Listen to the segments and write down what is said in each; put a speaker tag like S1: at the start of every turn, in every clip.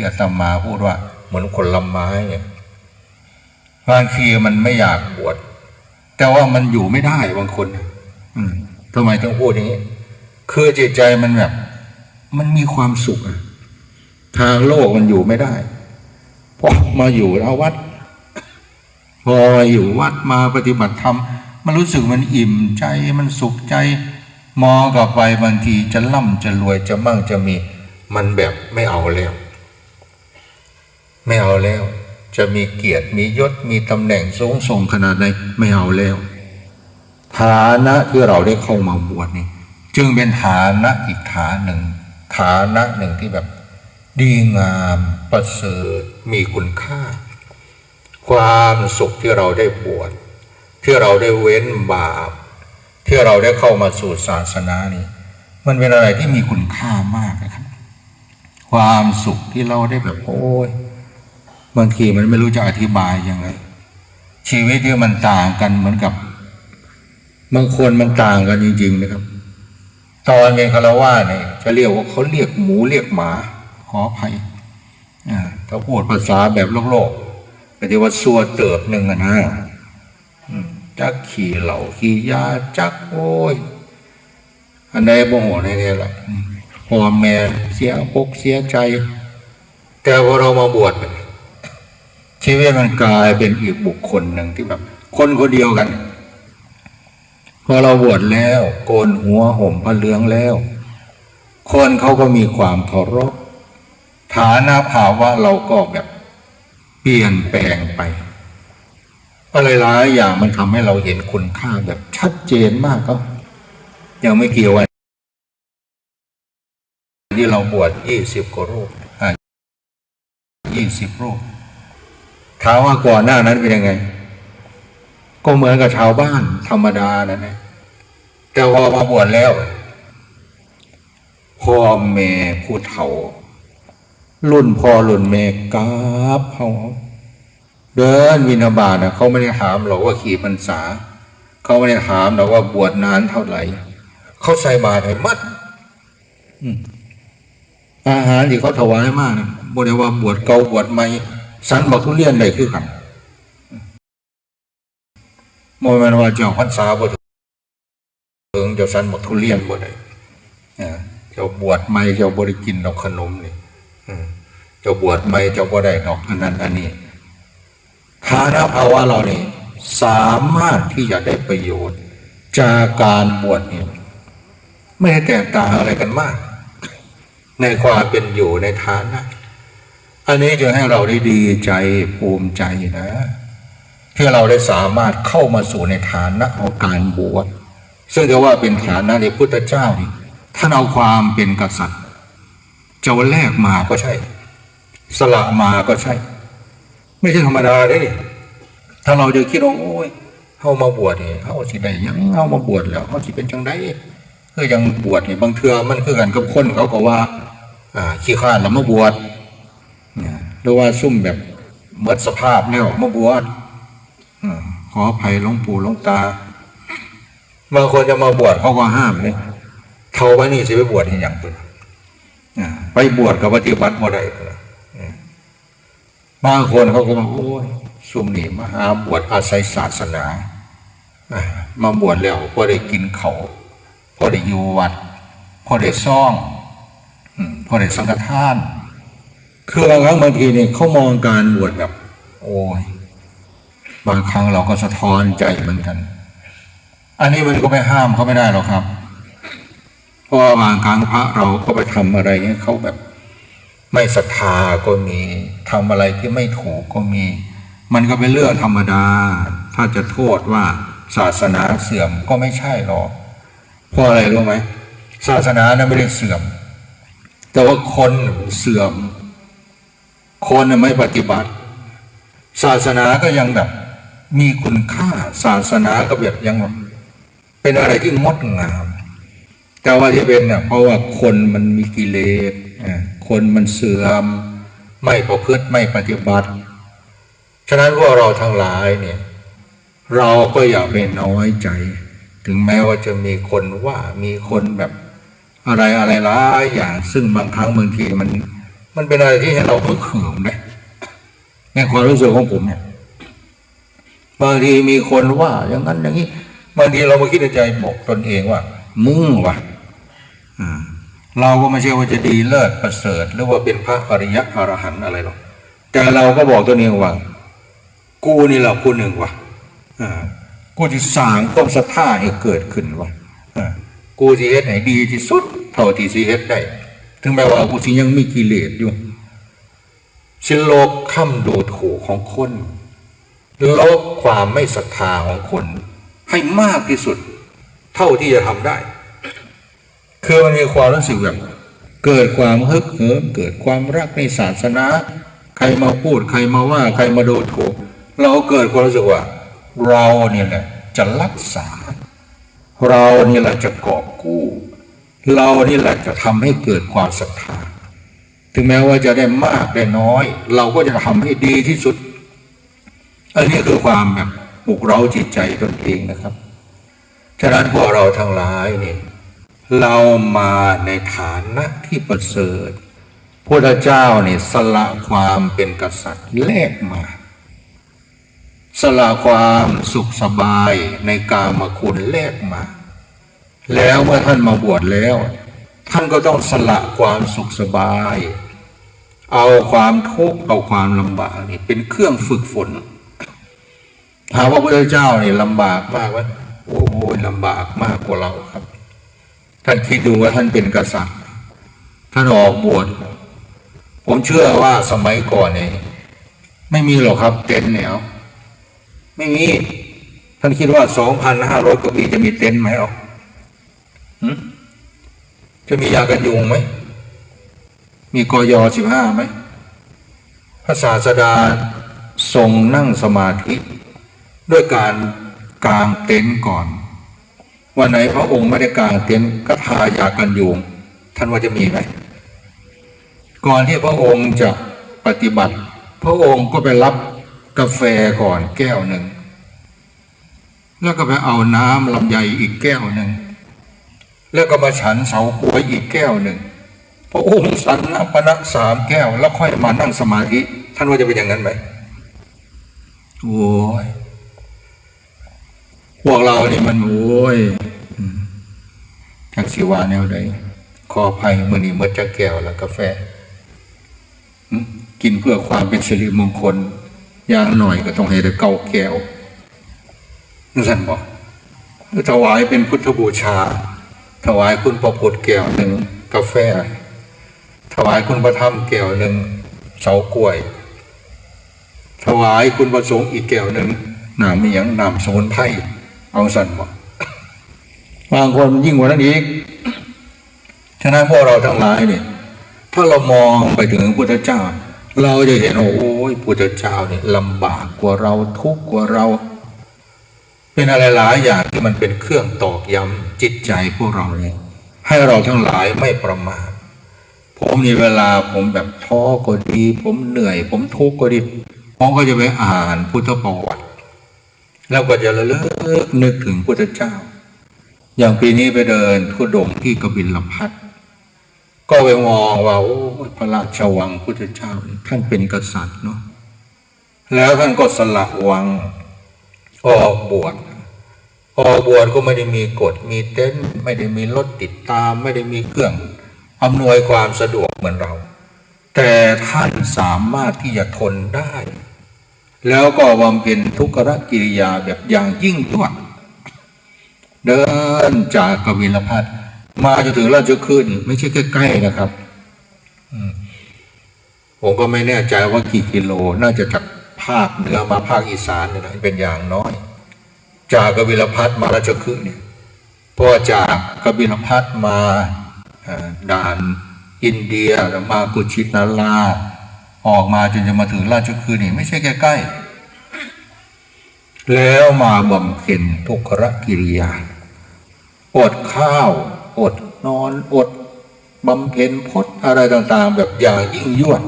S1: ที่อาตมาพูดว่า เหมือนคนลำไม้บางทีมันไม่อยากบวชแต่ว่ามันอยู่ไม่ได้บางคน อืมทำไมต้องพูดอย่างนี้ คือจิตใจมันแบบ มันมีความสุขทางโลกมันอยู่ไม่ได้พอมาอยู่เอาวัด พออยู่วัดมาปฏิบัติธรรมมันรู้สึกมันอิ่มใจมันสุขใจ มองกลับไปบางทีจะร่ำจะรวยจะมั่งจะมี มันแบบไม่เอาแล้ว ไม่เอาแล้ว จะมีเกียรติมียศมีตำแหน่งสูงส่งขนาดไหนไม่เอาแล้ว ฐานะที่เราได้เข้ามาบวชนี่ จึงเป็นฐานะอีกฐานหนึ่ง ฐานะหนึ่งที่แบบ ดีงามประเสริฐมีคุณค่า ความสุขที่เราได้บวชที่เราได้เว้นบาปที่เราได้เข้ามาสู่ศาสนานี้มันเป็นอะไรที่มีคุณค่ามากนะครับ ความสุขที่เราได้แบบโอ้ย บางทีมันไม่รู้จะอธิบายยังไงชีวิตที่มันต่างกันเหมือนกับบางคนมันต่างกันจริง ๆ นะครับ ตอนเป็นคารวะเนี่ยจะเรียกว่าเขาเรียกหมูเรียกหมา ขออภัยอ่าถ้าพูดภาษาแบบโลกโลกๆก็จะว่าสัวเติบหนึ่งอะนะจักขี่เหล่าขี่ยาจักโอ้ยอันใดบ่โหในนี่แหละอืมพ่อแม่เสียปกเสียใจ แต่พอเรามาบวชเชีวิตมันกลายเป็นอีกบุคคลหนึ่งที่แบบ คนคนเดียวกัน พอเราบวชแล้วโกนหัวห่มผ้าเหลืองแล้ว คนเขาก็มีความเคารพฐานะภาวะเราก็แบบเปลี่ยนแปลงไปอะไรหลายอย่างมันทำให้เราเห็นคุณค่าแบบชัดเจนมากก็ยังไม่เกี่ยวันที่เราบวชยี่สิบกว่ารูปยี่สิบรูป ถามว่าก่อนหน้านั้นเป็นยังไง ก็เหมือนกับชาวบ้านธรรมดานั่นแหละแต่พอมาบวชแล้วพ่อแม่ผู้เฒ่า รุ่นพ่อรุ่นแม่กราบเขาเดินวินาบาตนะเขาไม่ได้ถามหรอกว่าขี่พรรษา เขาไม่ได้ถามหรอกว่าบวชนานเท่าไหร่เขาใส่บาตรให้มัดอืมอาหารที่เขาถวายมากนะบริว่าบวชเก่าบวชใหม่ สันบอกทุเรียนได้คือกันโมแมนว่าเจ้าพรรษาบ่ถึงเจ้าสันบอกทุเรียนบ่ได้เจ้าบวชใหม่เจ้าบ่ได้กินดอกขนมนี่เจ้าบวชใหม่เจ้าบ่ได้ดอกอันนั้นอันนี้ฐานะภาวะเราเนี่ยสามารถที่จะได้ประโยชน์ จากการบวชนี่ไม่ได้แตกต่างอะไรกันมาก ในความเป็นอยู่ในฐานะ อันนี้จะให้เราได้ดีใจภูมิใจนะ ที่เราได้สามารถเข้ามาสู่ในฐานะของการบวชซึ่งจะว่าเป็นฐานะในพุทธเจ้านี่ท่านเอาความเป็นกษัตริย์จะวันแรกมาก็ใช่ สละมาก็ใช่ ไม่ใช่ธรรมดาเด้ถ้าเราจะคิดว่าโอ้ยเข้ามาบวชนี่เขาสิได้ยังเข้ามาบวชแล้วเขาสิเป็นจังไดคือยังบวชเนี่ยบางเทือมันคือกันกับคนเขาก็ว่า อ่าขี้ข้านแล้วมาบวช หรือว่าซุ่มแบบหมดสภาพแล้วมาบวชขออภัยหลวงปู่หลวงตาบางคนจะมาบวชเขาก็ห้ามเลยเท่าว่านี่สิไปบวชอย่างเพิ่นอ่าไปบวชกับปฏิบัติบ่ได้บางคนเขาก็บอกโอ้ยซุ่มนี่มาหาบวชอาศัยศาสนามาบวชแล้วพอได้กินเขาพอได้อยู่วัดพอได้ซ่องพอได้สังฆทาน คือบางครั้งบางทีเนี่ยเขามองการบวชแบบ โอ้ยบางครั้งเราก็สะท้อนใจเหมือนกัน อันนี้มันก็ไม่ห้ามเขาไม่ได้หรอกครับ เพราะว่าบางครั้งพระเราก็ไปทำอะไรให้เขาแบบ ไม่ศรัทธาก็มีทำอะไรที่ไม่ถูกก็มี มันก็เป็นเรื่องธรรมดา ถ้าจะโทษว่าศาสนาเสื่อมก็ไม่ใช่หรอกเพราะอะไรรู้ไหมศาสนานั้นไม่ได้เสื่อม แต่ว่าคนเสื่อม คนไม่ปฏิบัติ ศาสนาก็ยังแบบ มีคุณค่าศาสนาก็แบบยัง เป็นอะไรที่งดงาม แต่ว่าที่เป็นเนี่ยเพราะว่าคนมันมีกิเลสคนมันเสื่อม ไม่ประพฤติไม่ปฏิบัติ ฉะนั้นพวกเราทั้งหลายเนี่ย เราก็อย่าไปน้อยใจ ถึงแม้ว่าจะมีคนว่ามีคนแบบอะไรอะไรหลายอย่างซึ่งบางครั้งบางทีมัน มันเป็นอะไรที่ให้เราฮึกเหิมนะในความรู้สึกของผมเนี่ยบางทีมีคนว่าอย่างนั้นอย่างนี้บางทีเรามาคิดในใจบอกตนเองว่า มึงวะเราก็ไม่ใช่ว่าจะดีเลิศประเสริฐ หรือว่าเป็นพระอริยะอรหันต์อะไรหรอกแต่เราก็บอกตัวเองว่า กูนี่แหละกูหนึ่งวะอ่ากูจะสร้างความศรัทธาให้เกิดขึ้นวะอ่ากูสิเฮ็ดให้ดีที่สุด เท่าที่สิเฮ็ดได้ ถึงแม้ว่ากูสิยังมีกิเลสอยู่สิโลกค่ำดูถูของคนลบความไม่ศรัทธาของคน ให้มากที่สุด เท่าที่จะทำได้ คือมันมีความรู้สึกแบบ เกิดความฮึกเหิมเกิดความรักในศาสนา ใครมาพูดใครมาว่า ใครมาโดูถูเราเกิดความรู้สึกว่า เราเนี่ยแหละจะรักษา เรานี่แหละจะกอบกู้ เรานี่แหละจะทำให้เกิดความศรัทธาถึงแม้ว่าจะได้มากได้น้อย เราก็จะทำให้ดีที่สุด อันนี้คือความแบบปลุกเร้าจิตใจตนเองนะครับ ฉะนั้นพวกเราทั้งหลายเนี่ยเรามาในฐานะที่ประเสริฐพระเจ้าเนี่ยสละความเป็นกษัตริย์แลกมา สละความสุขสบายในกามคุณแลกมา แล้วเมื่อท่านมาบวชแล้ว ท่านก็ต้องสละความสุขสบาย เอาความทุกข์เอาความลำบากนี่เป็นเครื่องฝึกฝนถามว่าพระเจ้านี่ลำบากมากไหมโอ้โหลำบากมากกว่าเราครับ ท่านคิดดูว่าท่านเป็นกษัตริย์ ท่านออกบวชผมเชื่อว่าสมัยก่อนเนี่ยไม่มีหรอกครับเต็นท์แนวไม่มี ท่านคิดว่าสองพันห้าร้อยกว่าปีจะมีเต็นท์ไหมหรอ จะมียากันยุงไหม มีกอยสิบห้าไหมพระศาสดาทรงนั่งสมาธิ ด้วยการกางเต็นท์ก่อน วันไหนพระองค์ไม่ได้กางเต็นท์ก็ทายากันยุงท่านว่าจะมีไหมก่อนที่พระองค์จะปฏิบัติ พระองค์ก็ไปรับกาแฟก่อนแก้วหนึ่ง แล้วก็ไปเอาน้ำลำไยอีกแก้วหนึ่ง แล้วก็มาฉันเสากล้วยอีกแก้วหนึ่งพระองค์สันน้ำปนักสามแก้ว แล้วค่อยมานั่งสมาธิ ท่านว่าจะเป็นอย่างนั้นไหมโอ้ยพวกเราเนี่มันโอ้ยอืมจากสิวาแนวใดขออภัยมื่อนี้เมื่อจะแก้วแล้วกาแฟกินเพื่อความเป็นสิริมงคล อย่างหน่อยก็ต้องให้ได้เก้าแก้วนั่นสันบอกถวายเป็นพุทธบูชา ถวายคุณประพุทธแก้วหนึ่งกาแฟ ถวายคุณพระธรรมแก้วหนึ่งเสากล้วย ถวายคุณประสงค์อีกแก้วหนึ่งน้ำมีอย่างน้ำสมุนไพรเอาสั่นบอกบางคนยิ่งกว่านั้นอีกฉะนั้นพวกเราทั้งหลายเนี่ยถ้าเรามองไปถึงพุทธเจ้า เราจะเห็นโอ้ยพุทธเจ้าเนี่ยลำบากกว่าเราทุกข์กว่าเรา เป็นอะไรหลายอย่างที่มันเป็นเครื่องตอกย้ำจิตใจพวกเราเนี่ยให้เราทั้งหลายไม่ประมาทผมมีเวลาผมแบบท้อก็ดี ผมเหนื่อย ผมทุกข์ก็ดีผมก็จะไปอ่านพุทธประวัติ แล้วก็จะระลึกนึกถึงพุทธเจ้า อย่างปีนี้ไปเดินทุดงที่กบิลพัทก็ไปมองว่าโอ้พระราชวังพุทธเจ้า ท่านเป็นกษัตริย์เนาะแล้วท่านก็สละวังออกบวช ออบวชก็ไม่ได้มีกฎมีเต็นท์ไม่ได้มีรถติดตาม ไม่ได้มีเครื่องอำนวยความสะดวกเหมือนเรา แต่ท่านสามารถที่จะทนได้ แล้วก็บำเพ็ญทุกขกิริยาแบบอย่างยิ่งยวดเดินจากกบิลพัทมาจนถึงราชคฤห์นี่ไม่ใช่ใกล้ๆนะครับผมก็ไม่แน่ใจว่ากี่กิโล น่าจะจากภาคเหนือมาภาคอีสานเนี่ยนะเป็นอย่างน้อย จากกบิลพัทมาราชคฤห์เนี่ยพอจากกบิลพัทมาด่านอินเดียแล้วมากุชินาราออกมาจนจะมาถึงราชคฤห์นี่ไม่ใช่ใกล้ๆแล้วมาบำเพ็ญทุกขกิริยา อดข้าว อดนอนอดบำเพ็ญพจน์อะไรต่างๆ แบบอย่างยิ่งยวด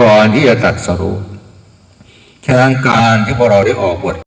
S1: ก่อนที่จะตัดสรุปฉะนั้นการที่พวกเราได้ออกบท